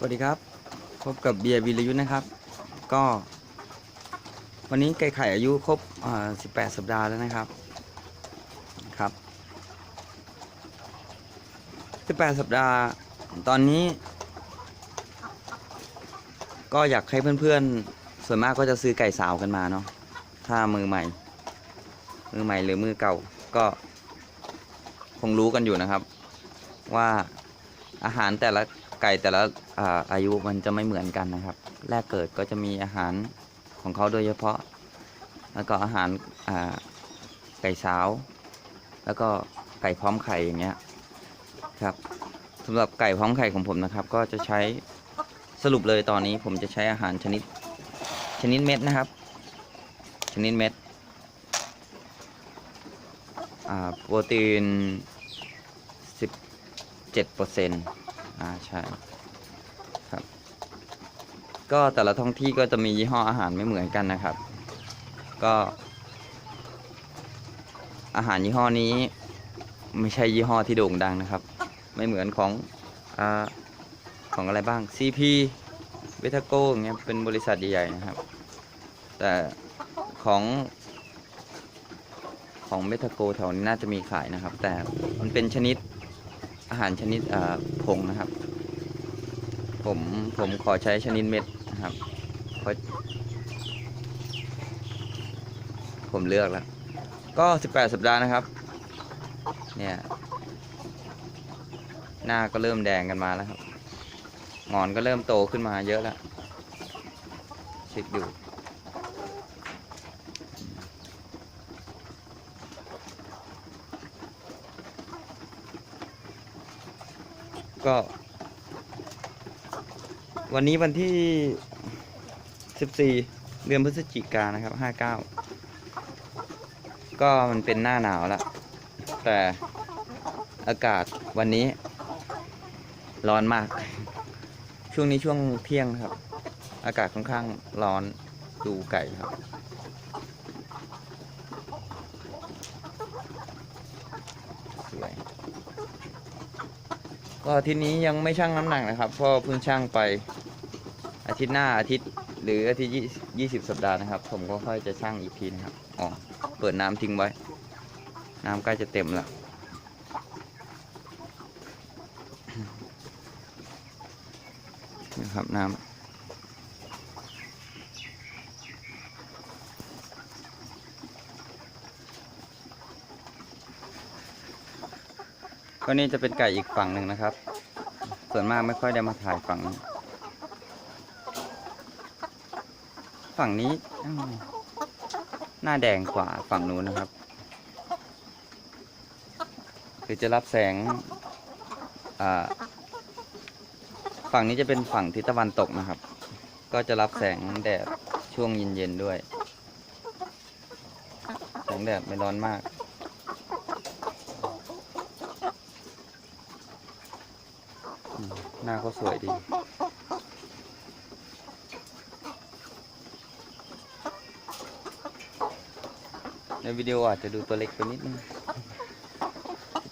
สวัสดีครับ พบกับเบียร์วิรยุทธ์นะครับ ก็ วันนี้ไก่ไข่อายุครบอ่า18สัปดาห์แล้วนะครับครับ18สัปดาห์ตอนนี้ ก็อยากให้เพื่อนๆ ส่วนมากก็จะซื้อไก่สาวกันมาเนาะถ้ามือใหม่ มือใหม่หรือมือเก่าก็ คงรู้กันอยู่นะครับ ว่าอาหารแต่ละ ไก่แต่ละอาอายุมันจะไม่เหมือนกันนะครับ แรกเกิดก็จะมีอาหารของเขาโดยเฉพาะ แล้วก็อาหารไก่สาว แล้วก็ไก่พร้อมไข่อย่างเงี้ยครับสำหรับไก่พร้อมไข่ของผมนะครับ ก็จะใช้สรุปเลยตอนนี้ผมจะใช้อาหารชนิดชนิดเม็ดนะครับ ชนิดเม็ดโปรตีน 17เปอร์เซ็นต์ อ่าใช่ครับ ก็แต่ละท้องที่ก็จะมียี่ห้ออาหารไม่เหมือนกันนะครับ ก็ อาหารยี่ห้อนี้ ไม่ใช่ยี่ห้อที่โด่งดังนะครับ ไม่เหมือนของอ่าของอะไรบ้าง CP เบทโกอย่างเงี้ยเป็นบริษัทใหญ่ๆนะครับ แต่ของของเบทาโกแถวนี้น่าจะมีขายนะครับ แต่มันเป็นชนิด อาหารชนิดผงนะครับ ผมผมขอใช้ชนิดเม็ดนะครับเพราะผมเลือกแล้ว ก็ 18 สัปดาห์นะครับ เนี่ย หน้าก็เริ่มแดงกันมาแล้วครับ งอนก็เริ่มโตขึ้นมาเยอะแล้วเช็คดู ก็ วันนี้วันที่14เดือนพฤศจิกานนะครับ59ก็มันเป็นหน้าหนาวแล้ว แต่อากาศวันนี้ ร้อนมาก ช่วงนี้ช่วงเที่ยงครับ อากาศค่อนข้างร้อนดูไก่ครับ สวย ก็อาทิตย์นี้ยังไม่ชั่งน้ำหนักนะครับเพราะเพิ่งชั่งไปอาทิตย์หน้าอาทิตย์ หรืออาทิตย์ยี่สิบสัปดาห์นะครับ ผมก็ค่อยจะชั่งอีกทีนะครับอ๋อเปิดน้ำทิ้งไว้ น้ำใกล้จะเต็มแล้วนะครับน้ำ ก็นี่จะเป็นไก่อีกฝั่งหนึ่งนะครับ ส่วนมากไม่ค่อยได้มาถ่ายฝั่งนี้ฝั่งนี้หน้าแดงกว่าฝั่งนู้นนะครับคือจะรับแสงฝั่งนี้จะเป็นฝั่งทิศตะวันตกนะครับ ก็จะรับแสงแดดช่วงเย็นๆด้วย แสงแดดไม่ร้อนมาก อืมห น้าเขาสวยดี ในวิดีโออาจจะดูตัวเล็กไปนิดนึง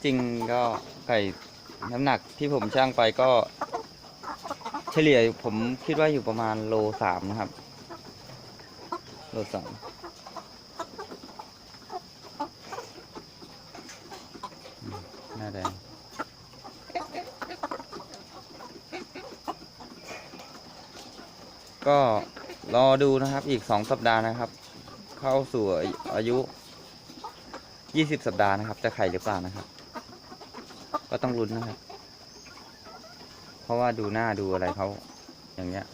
จริงก็ไก่น้ำหนักที่ผมช่างไปก็ เฉลี่ยผมคิดว่าอยู่ประมาณโลสามนะครับ โลสามอืมหน้าแดง ก็รอดูนะครับอีกสองสัปดาห์นะครับ เข้าสู่อายุยี่สิบสัปดาห์นะครับ จะไข่หรือเปล่านะครับ ก็ต้องลุ้นนะครับ เพราะว่าดูหน้าดูอะไรเขาอย่างเงี้ย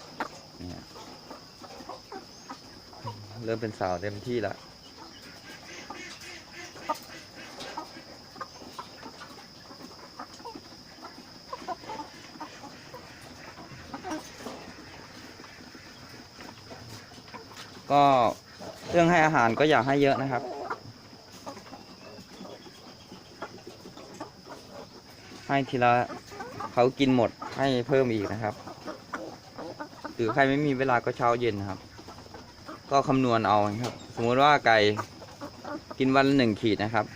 เนี่ยเริ่มเป็นสาวเต็มที่แล้ว ก็เรื่องให้อาหารก็อยากให้เยอะนะครับ ให้ทีละเขากินหมดให้เพิ่มอีกนะครับ หรือใครไม่มีเวลาก็เช้าเย็นนะครับ ก็คำนวณเอาครับ สมมติว่าไก่กินวันละหนึ่งขีดนะครับ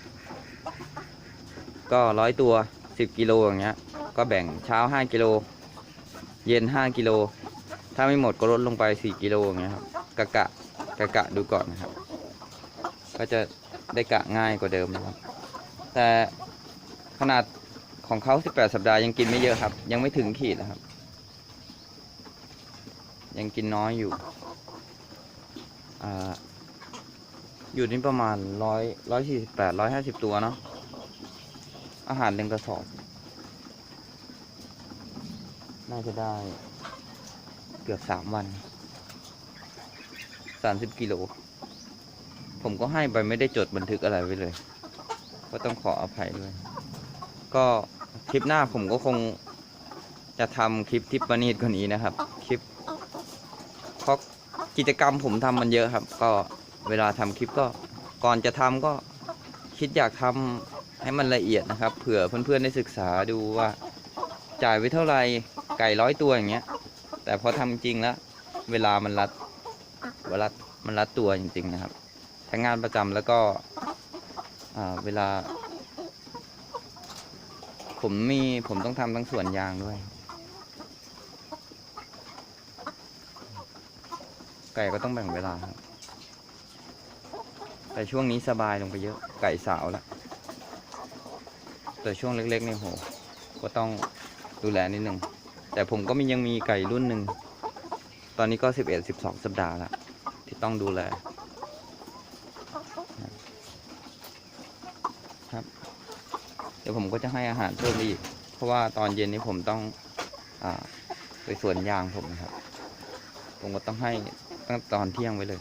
ก็ร้อยตัวสิบกิโลอย่างเงี้ย ก็แบ่งเช้าห้ากิโล เย็นห้ากิโล ถ้าไม่หมดก็ลดลงไปสี่กิโลอย่างเงี้ยครับกะกะ กะกะดูก่อนนะครับ ก็จะได้กะง่ายกว่าเดิมนะครับ แต่ขนาดของเขา 18 สัปดาห์ยังกินไม่เยอะครับ ยังไม่ถึงขีดนะครับ ยังกินน้อยอยู่ออยู่ที่ประมาณร้อยร้อยสี่สิบแปดร้อยห้าสิบตัวเนาะอาหารหนึ่งกระสอบ น่าจะได้เกือบสามวัน สามสิบกิโล ผมก็ให้ไปไม่ได้จดบันทึกอะไรไว้เลย ก็ต้องขออภัยด้วย ก็คลิปหน้าผมก็คงจะทำคลิปที่ประณีตกว่านี้นะครับ คลิปเพราะกิจกรรมผมทำมันเยอะครับ ก็เวลาทำคลิปก็ก่อนจะทำก็คิดอยากทำให้มันละเอียดนะครับ เผื่อเพื่อนๆได้ศึกษาดูว่าจ่ายไว้เท่าไหร่ไก่ร้อยตัวอย่างเงี้ย แต่พอทำจริงแล้ว เวลามันรัด วลามันรัดตัวจริง ๆ นะครับทั้งงานประจำแล้วก็เวลา ผมมีผมต้องทำทั้งสวนยางด้วย ไก่ก็ต้องแบ่งเวลาครับ แต่ช่วงนี้สบายลงไปเยอะไก่สาวแล้วแต่ช่วงเล็กๆนี่โห ก็ต้องดูแลนิดนึง แต่ผมก็มียังมีไก่รุ่นหนึ่ง ตอนนี้ก็สิบเอ็ดสิบสองสัปดาห์แล้ว ที่ต้องดูแลครับ เดี๋ยวผมก็จะให้อาหารเพิ่มอีก เพราะว่าตอนเย็นนี้ผมต้องอไปสวนยางผมนะครับ ผมก็ต้องให้ตั้งแต่ตอนเที่ยงไว้เลย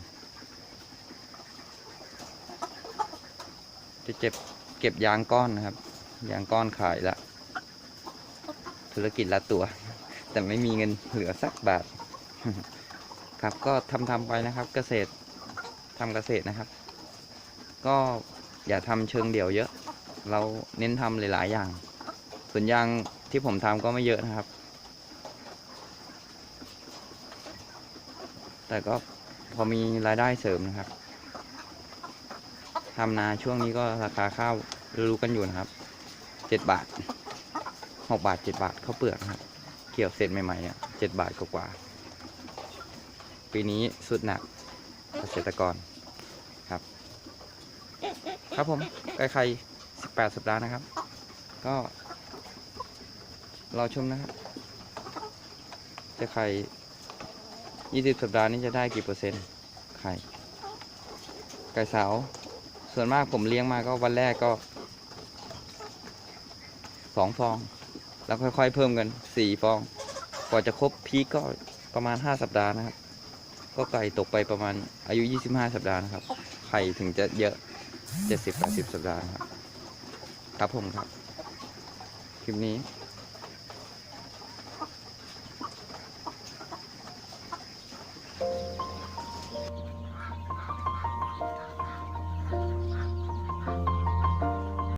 จะเจ็บเก็บยางก้อนนะครับ ยางก้อนขายละธุรกิจละตัว แต่ไม่มีเงินเหลือสักบาท ครับ ก็ทำทำไปนะครับเกษตรทำเกษตรนะครับ ก็อย่าทำเชิงเดี่ยวเยอะ เราเน้นทำหลายๆอย่างส่วนยางที่ผมทำก็ไม่เยอะนะครับ แต่ก็พอมีรายได้เสริมนะครับทำนาช่วงนี้ก็ราคาข้าวรู้กันอยู่นะครับเจ็ดบาทหกบาทเจ็ดบาทข้าวเปลือกนะครับ เกี่ยวเสร็จใหม่ๆอะเจ็ดบาทกว่าๆ ปีนี้สุดหนักเกษตรกรครับ ครับผมไก่ไข่สิบแปดสัปดาห์นะครับ ก็รอชมนะครับ จะไข่ยี่สิบสัปดาห์นี้จะได้กี่เปอร์เซ็นต์ไข่ไก่สาวส่วนมากผมเลี้ยงมาก็วันแรกก็สองฟอง แล้วค่อยๆเพิ่มกันสี่ฟอง กว่าจะครบพีก็ประมาณห้าสัปดาห์นะครับ ก็ไก่ตกไปประมาณอายุ 25 สัปดาห์นะครับ ไข่ถึงจะเยอะ 70-80 สัปดาห์ครับ ครับผมครับ คลิปนี้